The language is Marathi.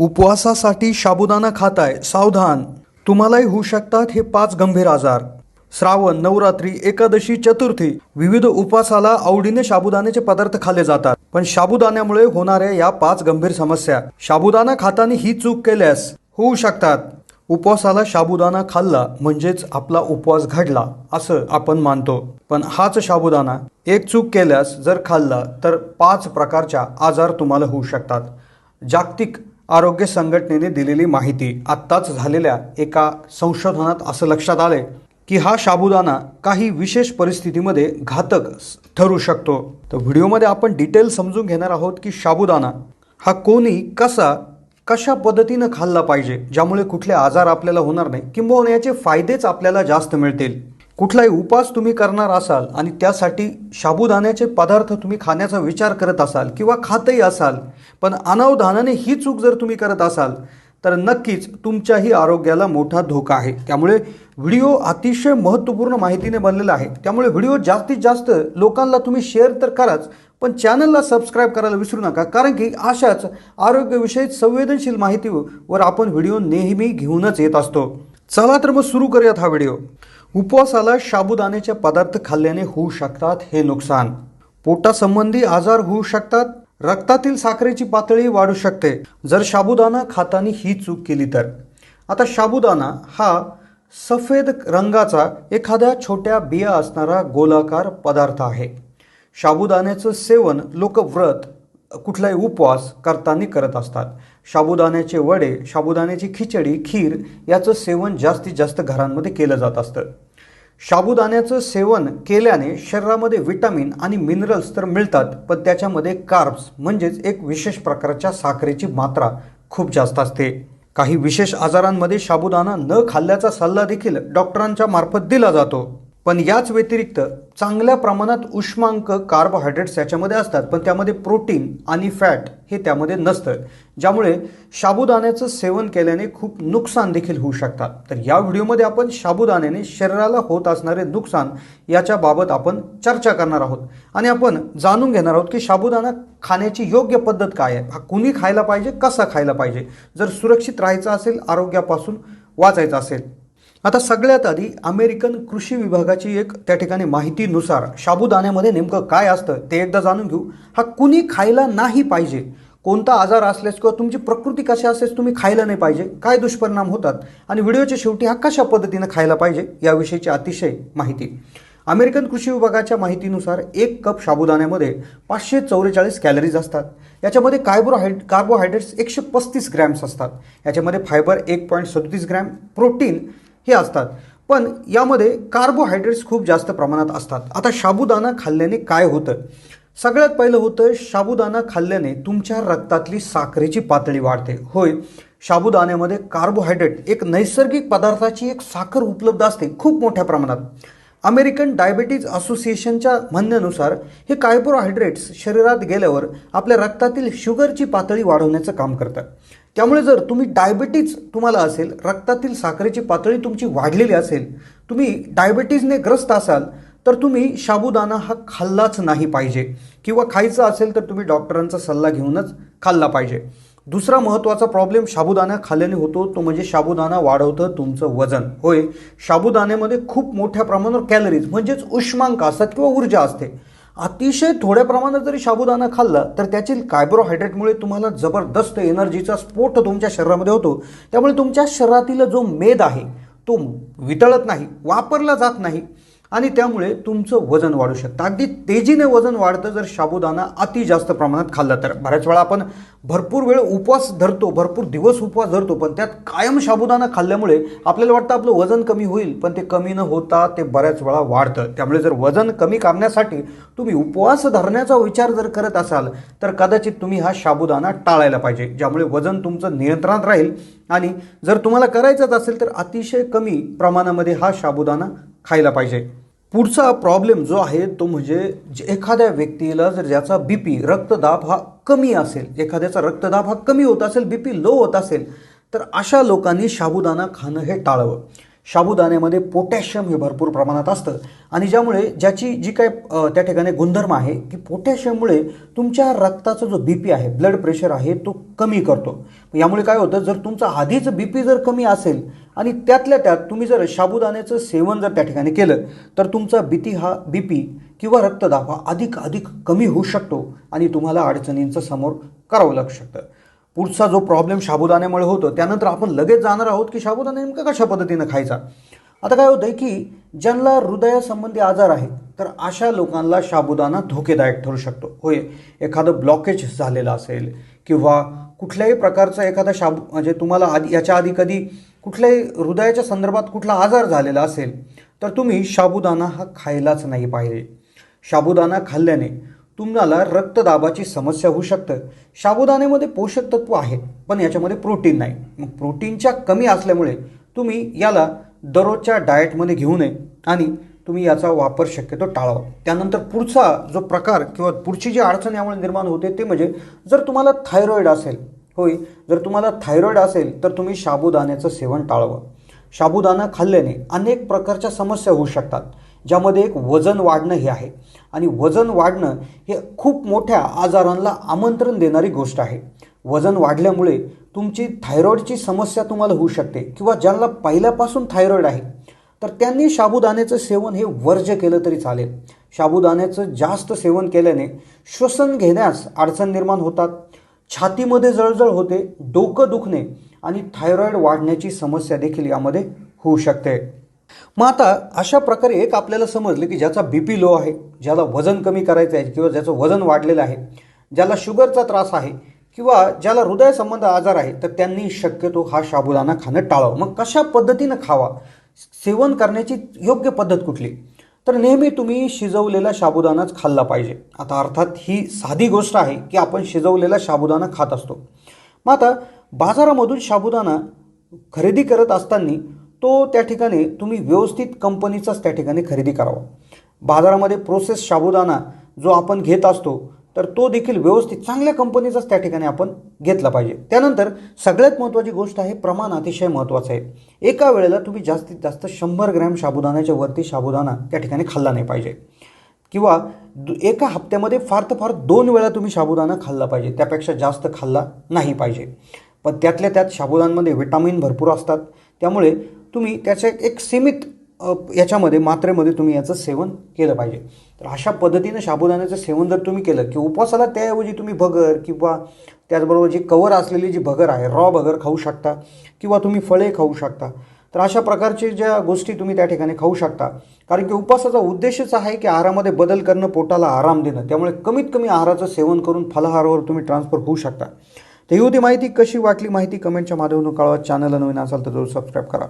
उपवासासाठी साबुदाणा खाताय सावधान. तुम्हालाही होऊ शकतात हे पाच गंभीर आजार. श्रावण नवरात्री एकादशी चतुर्थी विविध उपवासाला आवडीने साबुदाण्याचे पदार्थ खाल्ले जातात. पण साबुदाण्यामुळे होणाऱ्या या पाच गंभीर समस्या साबुदाणा खातानी ही चूक केल्यास होऊ शकतात. उपवासाला साबुदाणा खाल्ला म्हणजेच आपला उपवास घडला असं आपण मानतो. पण हाच साबुदाणा एक चूक केल्यास जर खाल्ला तर पाच प्रकारच्या आजार तुम्हाला होऊ शकतात. जागतिक आरोग्य संघटनेने दिलेली माहिती आत्ताच झालेल्या एका संशोधनात असं लक्षात आले की हा साबुदाणा काही विशेष परिस्थितीमध्ये घातक ठरू शकतो. तर व्हिडिओमध्ये आपण डिटेल समजून घेणार आहोत की साबुदाणा हा कोणी कसा कशा पद्धतीनं खाल्ला पाहिजे ज्यामुळे कुठले आजार आपल्याला होणार नाही किंबहुना याचे फायदेच आपल्याला जास्त मिळतील. कुठलाही उपास तुम्ही करणार असाल आणि त्यासाठी साबुदाण्याचे पदार्थ तुम्ही खाण्याचा विचार करत असाल किंवा खातही असाल पण अनावधानाने ही चूक जर तुम्ही करत असाल तर नक्कीच तुमच्याही आरोग्याला मोठा धोका आहे. त्यामुळे व्हिडिओ अतिशय महत्त्वपूर्ण माहितीने बनलेला आहे. त्यामुळे व्हिडिओ जास्तीत जास्त लोकांना तुम्ही शेअर तर कराच पण चॅनलला सबस्क्राईब करायला विसरू नका कारण की अशाच आरोग्यविषयी संवेदनशील माहितीवर आपण व्हिडिओ नेहमी घेऊनच येत असतो. चला तर मग सुरू करूयात हा व्हिडिओ. उपवासाला साबुदाण्याचे पदार्थ खाल्ल्याने होऊ शकतात हे नुकसान. पोटासंबंधी आजार होऊ शकतात. रक्तातील साखरेची पातळी वाढू शकते. जर साबुदाणा खातानी ही चूक केली तर. आता साबुदाणा हा सफेद रंगाचा एखाद्या छोट्या बिया असणारा गोलाकार पदार्थ आहे. साबुदाण्याचं सेवन लोक व्रत कुठलाही उपवास करताना करत असतात. साबुदाण्याचे वडे साबुदाण्याची खिचडी खीर याचं सेवन जास्तीत जास्त घरांमध्ये केलं जात असतं. साबुदाण्याचं सेवन केल्याने शरीरामध्ये विटामिन आणि मिनरल्स तर मिळतात पण त्याच्यामध्ये कार्ब्स म्हणजेच एक विशेष प्रकारच्या साखरेची मात्रा खूप जास्त असते. काही विशेष आजारांमध्ये साबुदाणा न खाल्ल्याचा सल्ला देखील डॉक्टरांच्या मार्फत दिला जातो. पण याच व्यतिरिक्त चांगल्या प्रमाणात उष्मांक कार्बोहायड्रेट्स याच्यामध्ये असतात पण त्यामध्ये प्रोटीन आणि फॅट हे त्यामध्ये नसतं. ज्यामुळे साबुदाण्याचं सेवन केल्याने खूप नुकसान देखील होऊ शकतात तर या व्हिडिओमध्ये आपण साबुदाण्याने शरीराला होत असणारे नुकसान याच्याबाबत आपण चर्चा करणार आहोत. आणि आपण जाणून घेणार आहोत की साबुदाणा खाण्याची योग्य पद्धत काय आहे. हा कुणी खायला पाहिजे कसा खायला पाहिजे? जर सुरक्षित राहायचं असेल आरोग्यापासून वाचायचं असेल आता सगळ्यात आधी अमेरिकन कृषी विभागाची एक त्या ठिकाणी माहितीनुसार साबुदाण्यामध्ये नेमकं काय असतं ते एकदा जाणून घेऊ. हा कुणी खायला नाही पाहिजे. कोणता आजार असल्यास किंवा तुमची प्रकृती कशी असल्यास तुम्ही खायला नाही पाहिजे. काय दुष्परिणाम होतात आणि व्हिडिओच्या शेवटी हा कशा पद्धतीनं खायला पाहिजे याविषयीची अतिशय माहिती. अमेरिकन कृषी विभागाच्या माहितीनुसार एक कप साबुदाण्यामध्ये पाचशे चौवेचाळीस कॅलरीज असतात. याच्यामध्ये कार्बोहायड कार्बोहायड्रेट्स एकशे पस्तीस ग्रॅम्स असतात. याच्यामध्ये फायबर एक पॉईंट सदतीस ग्रॅम प्रोटीन हे असतात. पण यामध्ये कार्बोहायड्रेट्स खूप जास्त प्रमाणात असतात. आता साबुदाणा खाल्ल्याने काय होतं? सगळ्यात पहिलं होतं साबुदाणा खाल्ल्याने तुमच्या रक्तातली साखरेची पातळी वाढते. होय साबुदाण्यामध्ये कार्बोहायड्रेट एक नैसर्गिक पदार्थाची एक साखर उपलब्ध असते खूप मोठ्या प्रमाणात. अमेरिकन डायबेटीज असोसिएशनच्या म्हणण्यानुसार हे कार्बोहायड्रेट्स शरीरात गेल्यावर आपल्या रक्तातील शुगरची पातळी वाढवण्याचं काम करतात त्यामुळे जर तुम्ही डायबिटीज तुम्हाला असेल रक्तातील साखरेची पातळी तुमची वाढलेली असेल तुम्ही डायबिटीजने ग्रस्त असाल तर तुम्ही साबुदाणा हा खाल्लाच नाही पाहिजे. किंवा खायचा असेल तर तुम्ही डॉक्टरांचा सल्ला घेऊनच खाल्ला पाहिजे. दुसरा महत्त्वाचा प्रॉब्लेम साबुदाणा खाल्ल्याने होतो तो म्हणजे साबुदाणा वाढवतं तुमचं वजन. होय साबुदाण्यामध्ये खूप मोठ्या प्रमाणावर कॅलरीज म्हणजेच उष्मांक असतात किंवा ऊर्जा असते. अतिशय थोड्या प्रमाणात जरी साबुदाणा खाल्ला तर त्यातील कार्बोहायड्रेटमुळे तुम्हाला जबरदस्त एनर्जीचा स्फोट तुमच्या शरीरामध्ये होतो. त्यामुळे तुमच्या शरीरातील जो मेद आहे तो वितळत नाही वापरला जात नाही. आणि त्यामुळे तुमचं वजन वाढू शकतं. अगदी तेजीने वजन वाढतं जर साबुदाणा अति जास्त प्रमाणात खाल्ला तर. बऱ्याच वेळा आपण भरपूर वेळ उपवास धरतो भरपूर दिवस उपवास धरतो पण त्यात कायम साबुदाणा खाल्ल्यामुळे आपल्याला वाटतं आपलं वजन कमी होईल पण ते कमी न होता ते बऱ्याच वेळा वाढतं. त्यामुळे जर वजन कमी करण्यासाठी तुम्ही उपवास धरण्याचा विचार जर करत असाल तर कदाचित तुम्ही हा साबुदाणा टाळायला पाहिजे ज्यामुळे वजन तुमचं नियंत्रणात राहील आणि जर तुम्हाला करायचंच असेल तर अतिशय कमी प्रमाणामध्ये हा साबुदाणा खायला पाहिजे. पुढचा प्रॉब्लेम जो आहे तो म्हणजे एखाद्या व्यक्तीला जर ज्याचा बी पी रक्तदाब हा कमी असेल एखाद्याचा रक्तदाब हा कमी होत असेल बी पी लो होत असेल तर अशा लोकांनी साबुदाणा खाणं हे टाळावं. साबुदाण्यामध्ये पोटॅशियम हे भरपूर प्रमाणात असतं. आणि ज्यामुळे ज्याची जी काय त्या ठिकाणी गुणधर्म आहे की पोटॅशियममुळे तुमच्या रक्ताचा जो बी पी आहे ब्लड प्रेशर आहे तो कमी करतो. यामुळे काय होतं जर तुमचा आधीच बी पी जर कमी असेल आणि त्यातल्या त्यात तुम्ही जर साबुदाण्याचं सेवन जर त्या ठिकाणी केलं तर तुमचा बीती हा बी पी किंवा रक्तदाब हा अधिक अधिक कमी होऊ शकतो आणि तुम्हाला अडचणींचं समोर करावं लागू शकतं. पुढचा जो प्रॉब्लेम साबुदाण्यामुळे होतो त्यानंतर आपण लगेच जाणार आहोत की साबुदाणा नेमका कशा पद्धतीनं खायचा? आता काय होतं की ज्यांना हृदयासंबंधी आजार आहे तर अशा लोकांना साबुदाणा धोकेदायक ठरू शकतो. होय एखादं ब्लॉकेज झालेलं असेल किंवा कुठल्याही प्रकारचा एखादा शाबू म्हणजे तुम्हाला आधी याच्या आधी कधी कुठल्याही हृदयाच्या संदर्भात कुठला आजार झालेला असेल तर तुम्ही साबुदाणा हा खायलाच नाही पाहिजे. साबुदाणा खाल्ल्याने तुम्हाला रक्तदाबाची समस्या होऊ शकतं. साबुदाण्यामध्ये पोषक तत्व आहे पण याच्यामध्ये प्रोटीन नाही. मग प्रोटीनच्या कमी असल्यामुळे तुम्ही याला दररोजच्या डाएटमध्ये घेऊ नये आणि तुम्ही याचा वापर शक्यतो टाळावा. त्यानंतर पुढचा जो प्रकार किंवा पुढची जी अडचण यामुळे निर्माण होते ते म्हणजे जर तुम्हाला थायरॉईड असेल होय जर तुम्हाला थायरॉईड असेल तर तुम्ही साबुदाण्याचं सेवन टाळावं. साबुदाणा खाल्ल्याने अनेक प्रकारच्या समस्या होऊ शकतात. ज्यामध्ये एक वजन वाढणं हे आहे. आणि वजन वाढणं हे खूप मोठ्या आजारांना आमंत्रण देणारी गोष्ट आहे. वजन वाढल्यामुळे तुमची थायरॉईडची समस्या तुम्हाला होऊ शकते किंवा ज्यांना पहिल्यापासून थायरॉईड आहे तर त्यांनी साबुदाण्याचं सेवन हे वर्ज्य केलं तरी चालेल. साबुदाण्याचं जास्त सेवन केल्याने श्वसन घेण्यास अडचण निर्माण होतात. छातीमध्ये जळजळ होते डोकं दुखणे आणि थायरॉईड वाढण्याची समस्या देखील यामध्ये होऊ शकते. मग आता अशा प्रकारे एक आपल्याला समजलं की ज्याचा बी पी लो आहे ज्याला वजन कमी करायचं आहे किंवा ज्याचं वजन वाढलेलं आहे ज्याला शुगरचा त्रास आहे किंवा ज्याला हृदयसंबंध आजार आहे तर त्यांनी शक्यतो हा साबुदाणा खाणं टाळावं. मग कशा पद्धतीनं खावा? सेवन करण्याची योग्य पद्धत कुठली? तर नेहमी तुम्ही शिजवलेला साबुदाणाच खाल्ला पाहिजे. आता अर्थात ही साधी गोष्ट आहे की आपण शिजवलेला साबुदाणा खात असतो. मग आता बाजारामधून साबुदाणा खरेदी करत असताना तो त्या ठिकाणी तुम्ही व्यवस्थित कंपनीचाच त्या ठिकाणी खरेदी करावा. बाजारामध्ये प्रोसेस साबुदाणा जो आपण घेत असतो तर तो देखील व्यवस्थित चांगल्या कंपनीचाच त्या ठिकाणी आपण घेतला पाहिजे. त्यानंतर सगळ्यात महत्त्वाची गोष्ट आहे प्रमाण अतिशय महत्त्वाचं आहे. एका वेळेला तुम्ही जास्तीत जास्त शंभर ग्रॅम साबुदाण्याच्या वरती साबुदाणा त्या ठिकाणी खाल्ला नाही पाहिजे. किंवा दु- एका हप्त्यामध्ये फार तर फार दोन वेळा तुम्ही साबुदाणा खाल्ला पाहिजे त्यापेक्षा जास्त खाल्ला नाही पाहिजे. पण त्यातल्या त्यात साबुदाण्यामध्ये विटामिन भरपूर असतात. त्यामुळे तुम्ही त्याचे एक सीमित याच्यामध्ये मात्रेमध्ये तुम्ही याचं सेवन केलं पाहिजे. तर अशा पद्धतीनं साबुदाण्याचं सेवन जर तुम्ही केलं की उपवासाला त्याऐवजी तुम्ही भगर किंवा त्याचबरोबर जी कवर असलेली जी भगर आहे रॉ भगर खाऊ शकता किंवा तुम्ही फळे खाऊ शकता तर अशा प्रकारचे ज्या गोष्टी तुम्ही त्या ठिकाणी खाऊ शकता. कारण की उपवासाचा उद्देशच आहे की आहारामध्ये बदल करणं पोटाला आराम देणं. त्यामुळे कमीत कमी आहाराचं सेवन करून फलाहारावर तुम्ही ट्रान्सफर होऊ शकता. तर ही होती माहिती. कशी वाटली माहिती कमेंटच्या माध्यमातून कळवा. चॅनलला नवीन असाल तर जरूर सबस्क्राईब करा.